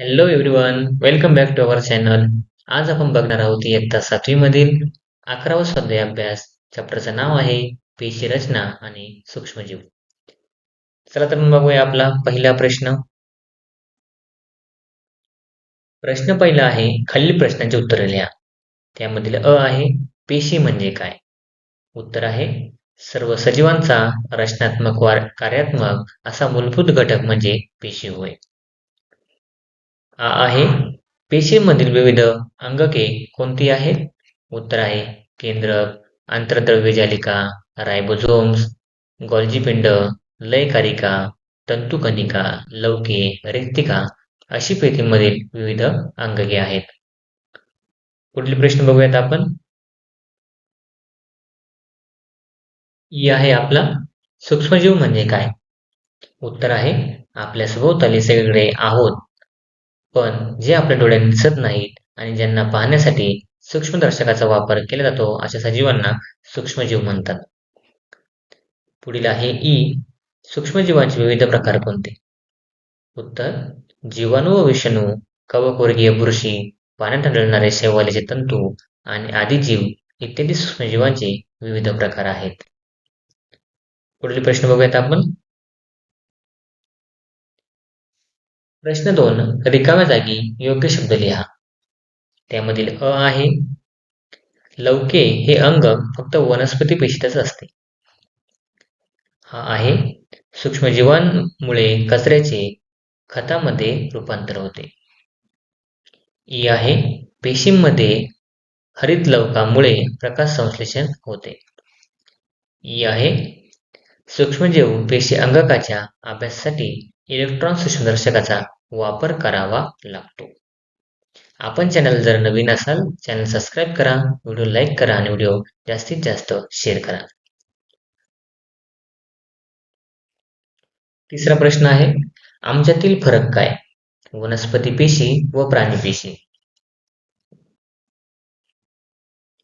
Hello everyone welcome back to our channel आज आपण बघणार आहोत इयत्ता सातवी मधील अकरावा स्वाध्याय अभ्यास चॅप्टरचं नाव आहे पेशी रचना आणि सूक्ष्मजीव. चला तर मग बघूया आपला पहिला प्रश्न. प्रश्न पहिला आहे खालील प्रश्नांची उत्तरे लिहा. त्यामधील अ आहे पेशी म्हणजे काय? उत्तर आहे सर्व सजीवांचा रचनात्मक वार कार्यात्मक असा मूलभूत घटक म्हणजे पेशी होय. आहे. पेशीमधील विविध अंगके कोणती आहेत? उत्तर आहे. केंद्रक आंतरद्रव्यजालिका रायबोझोम्स गॉल्जीपिंड लयकारिका तंतुकनिका लवके रिक्तिका अशी पेथीमधील विविध अंगके आहेत. पुढील प्रश्न बघूयात आपण. ई आहे आपला सूक्ष्मजीव म्हणजे काय? उत्तर आहे आपल्या सभोवताली सगळीकडे आहोत. पण जे आपल्या डोळ्यांनी दिसत नाहीत आणि ज्यांना पाहण्यासाठी सूक्ष्मदर्शकाचा वापर केला जातो अशा सजीवांना सूक्ष्मजीव म्हणतात. पुढील आहे ई. सूक्ष्मजीवांचे विविध प्रकार कोणते? उत्तर जीवाणू व विषाणू कवकवर्गीय बुरशी पाण्यात आढळणारे शैवालेचे तंतू आणि आदिजीव इत्यादी सूक्ष्मजीवांचे विविध प्रकार आहेत. पुढील प्रश्न बघूयात आपण. प्रश्न दोन रिकाम्या जागी योग्य शब्द लिहा. त्यामधील अ आहे लवके हे अंग फक्त वनस्पती पेशीतच असते. हा आहे सूक्ष्मजीवांमुळे कचऱ्याचे खतामध्ये रूपांतर होते. ई आहे पेशींमध्ये हरित लवकामुळे प्रकाश संश्लेषण होते. ई आहे सूक्ष्मजीव पेशी अंगकाच्या अभ्यासासाठी इलेक्ट्रॉन सूक्ष्मदर्शकाचा वापर करावा लागतो. आपण चॅनल जर नवीन असाल चॅनल सबस्क्राईब करा व्हिडिओ लाईक करा आणि व्हिडिओ जास्तीत जास्त शेअर करा. तिसरा प्रश्न आहे आमच्यातील फरक काय? वनस्पती पेशी व प्राणी पेशी.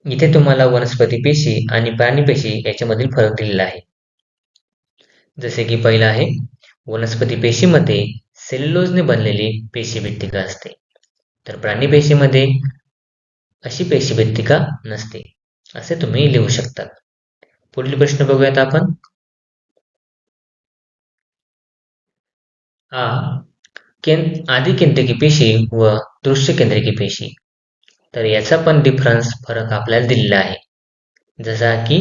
इथे तुम्हाला वनस्पती पेशी आणि प्राणी पेशी याच्यामधील फरक दिलेला आहे. जसे की पहिलं आहे वनस्पती पेशीमध्ये सेल्युलोजने बनलेली पेशीभित्तिका असते. तर प्राणी पेशीमध्ये अशी पेशीभित्तिका नसते असे तुम्ही लिहू शकता. पुढील प्रश्न बघूयात आपण. आ कें आधी केंद्रिकी पेशी व दृश्य केंद्रिकी पेशी. तर याचा पण डिफरन्स फरक आपल्याला दिलेला आहे. जसा की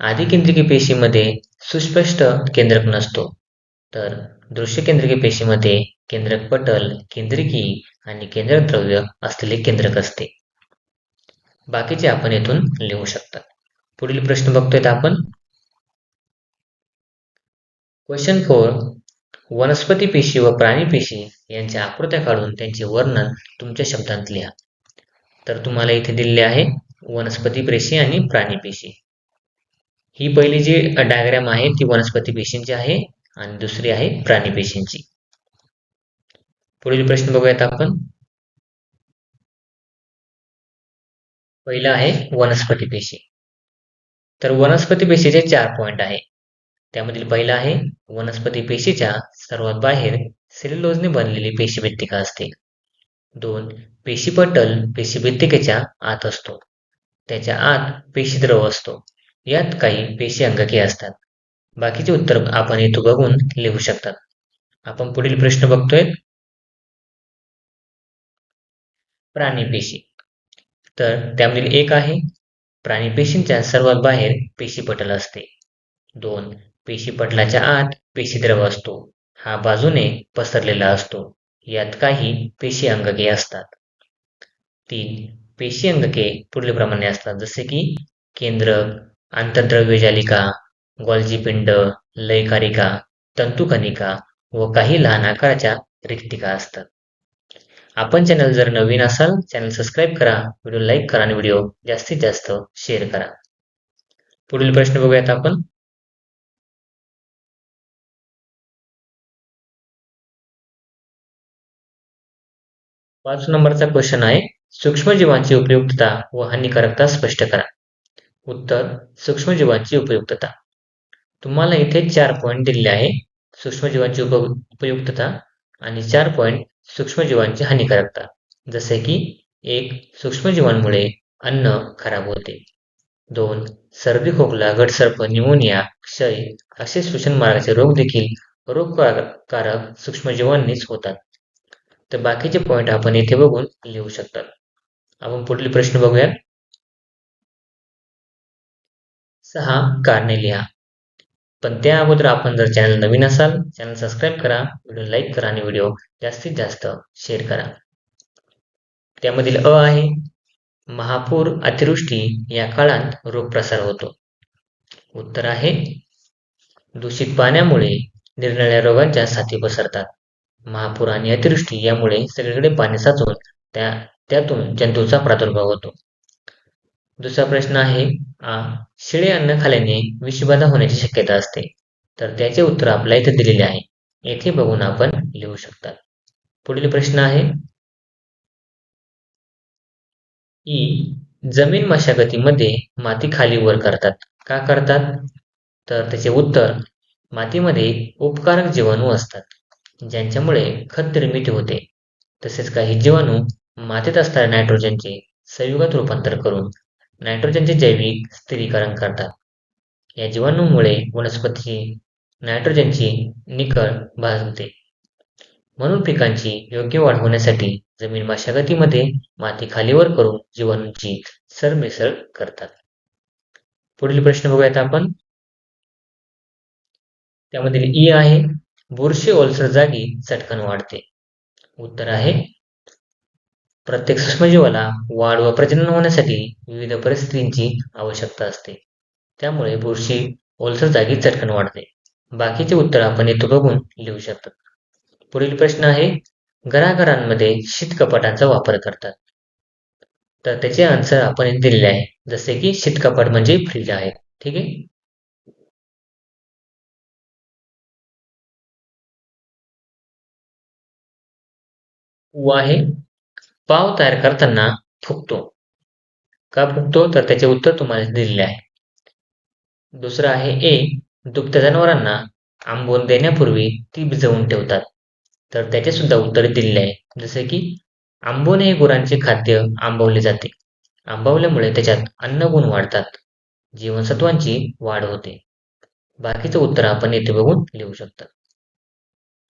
आधिकेंद्रिकी पेशीमध्ये सुस्पष्ट केंद्रक नसतो. तर दृश्यकेंद्रिकी पेशीमध्ये केंद्रक पटल केंद्रिकी आणि केंद्रक द्रव्य असलेले केंद्रक असते. बाकीचे आपण येथून लिहू शकतात पुढील प्रश्न बघतोय आपण. क्वेश्चन फोर वनस्पती पेशी व प्राणी पेशी यांच्या आकृत्या काढून त्यांचे वर्णन तुमच्या शब्दांत लिहा. तर तुम्हाला इथे दिलेले आहे वनस्पती पेशी आणि प्राणी पेशी. ही पहिली जी डायग्राम आहे ती वनस्पती पेशींची आहे आणि दुसरी आहे प्राणी पेशींची. पुढील प्रश्न बघूयात आपण. पहिला आहे वनस्पती पेशी. तर वनस्पती पेशीचे चार पॉइंट आहे. त्यामधील पहिला आहे वनस्पती पेशीच्या सर्वात बाहेर सेल्युलोजने बनलेली पेशीभित्तिका असते. दोन पेशीपटल पेशीभित्तिकेच्या आत असतो. त्याच्या आत पेशीद्रव असतो. यात काही पेशी अंगके असतात. बाकीचे उत्तर आपण इथं बघून लिहू शकतात. आपण पुढील प्रश्न बघतोय. प्राणी पेशी. तर त्यामधील एक आहे प्राणी पेशींच्या सर्वात बाहेर पेशीपटल असते. दोन पेशीपटलाच्या आत पेशीद्रव असतो. हा बाजूने पसरलेला असतो. यात काही पेशी अंगके असतात. तीन पेशी अंगके पुढील प्रमाणे असतात. जसे की केंद्रक आंतरद्रव्य जालिका गॉल्जी पिंड लयकारिका तंतुकणिका व काही लहान आकाराच्या रिक्तिका असतात. आपण चॅनल जर नवीन असाल चॅनल सबस्क्राईब करा व्हिडिओ लाईक करा आणि व्हिडिओ जास्तीत जास्त शेअर करा. पुढील प्रश्न बघूयात आपण. पाच नंबरचा क्वेश्चन आहे सूक्ष्मजीवांची उपयुक्तता व हानिकारकता स्पष्ट करा. उत्तर सूक्ष्मजीवांची उपयुक्तता. तुम्हाला इथे चार पॉईंट दिलेले आहे. सूक्ष्मजीवांची उप उपयुक्तता आणि चार पॉईंट सूक्ष्मजीवांची हानिकारकता. जसे की एक सूक्ष्मजीवांमुळे अन्न खराब होते. दोन सर्दी खोकला घटसर्प न्यूमोनिया क्षय असे श्वसन मार्गाचे रोग देखील रोगकारक सूक्ष्मजीवांनीच होतात. तर बाकीचे पॉईंट आपण इथे बघून लिहू शकतात. आपण पुढील प्रश्न बघूया. सहा कारणे लिहा. पण त्या अगोदर आपण जर चॅनल नवीन असाल चॅनल सबस्क्राईब करा व्हिडिओ लाईक करा आणि व्हिडिओ जास्तीत जास्त शेअर करा. त्यामधील अ आहे महापूर अतिवृष्टी या काळात रोग प्रसार होतो. उत्तर आहे दूषित पाण्यामुळे निरनिळ्या रोगांच्या साथी पसरतात. महापूर आणि अतिवृष्टी यामुळे सगळीकडे पाणी साचून त्या त्यातून जंतूचा प्रादुर्भाव होतो. दुसरा प्रश्न आहे शिळे अन्न खाल्याने विषबाधा होण्याची शक्यता असते. तर त्याचे उत्तर आपल्या इथे दिलेले आहे. येथे बघून आपण लिहू शकतात. पुढील प्रश्न आहे ई जमीन मशागतीमध्ये माती खाली वर करतात. का करतात? तर त्याचे उत्तर मातीमध्ये उपकारक जीवाणू असतात ज्यांच्यामुळे खत निर्मिती होते. तसेच काही जीवाणू मातीत असणाऱ्या नायट्रोजनचे संयुगात रूपांतर करून नायट्रोजनचे जैविक स्थिरीकरण करतात. या जीवाणूमुळे वनस्पतीची नायट्रोजनची निकळ भाजते म्हणून पिकांची योग्य वाढ होण्यासाठी जमीन मशागतीमध्ये माती खालीवर करून जीवाणूंची सरमिसळ करतात. पुढील प्रश्न बघूयात आपण. त्यामधील ई आहे बुरशी ओलसर जागी चटकन वाढते. उत्तर आहे प्रत्येक सूक्ष्मजीवाला वाढ व प्रजनन होण्यासाठी विविध परिस्थितींची आवश्यकता असते. त्यामुळे बुरशी ओलसर जागी चटकन वाढते. बाकीचे उत्तर आपण येथे बघून लिहू शकतात पुढील प्रश्न आहे घराघरांमध्ये शीतकपाटांचा वापर करतात. तर त्याचे आन्सर आपण दिलेले आहे. जसे की शीतकपाट म्हणजे फ्रीज आहे. ठीक आहे? आहे. पाव तयार करताना फुगतो. का फुगतो? तर त्याचे उत्तर तुम्हाला दिलेले आहे. दुसरं आहे ए दुभत्या जनावरांना आंबून देण्यापूर्वी ती भिजवून ठेवतात. तर त्याचे सुद्धा उत्तर दिलेले आहे. जसे की आंबून हे गुरांचे खाद्य आंबवले जाते. आंबवल्यामुळे त्याच्यात अन्नगुण वाढतात. जीवनसत्वांची वाढ होते. बाकीचं उत्तर आपण येथे बघून लिहू शकता.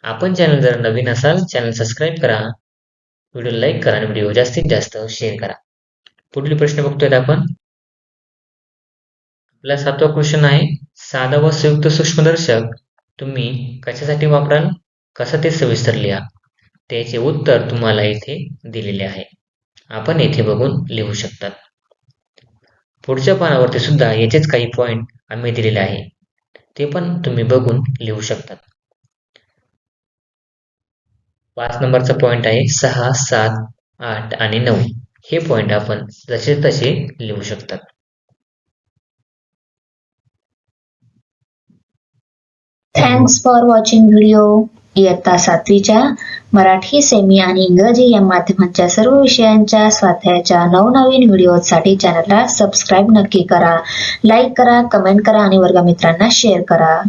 आपण चॅनल जर नवीन असाल चॅनल सबस्क्राईब करा. व्हिडिओ लाईक करा आणि व्हिडिओ जास्तीत जास्त शेअर करा. पुढील प्रश्न बघतोय आपण. आपला सातवा क्वेश्चन आहे साधा व संयुक्त सूक्ष्मदर्शक तुम्ही कशासाठी वापराल? कसं ते सविस्तर लिहा? त्याचे उत्तर तुम्हाला इथे दिलेले आहे. आपण येथे बघून लिहू शकतात. पुढच्या पानावरती सुद्धा याचेच काही पॉइंट आम्ही दिलेले आहे. ते पण तुम्ही बघून लिहू शकतात. पाच नंबरचा पॉईंट आहे सहा सात आठ आणि नऊ. हे पॉईंट आपण जसे तसे लिहू शकतात. थँक्स फॉर वॉचिंग व्हिडिओ इयत्ता सातवीच्या मराठी सेमी आणि इंग्रजी या माध्यमांच्या सर्व विषयांच्या स्वाध्यायाच्या नवनवीन व्हिडिओसाठी चॅनलला सबस्क्राईब नक्की करा. लाईक करा कमेंट करा आणि वर्गमित्रांना शेअर करा.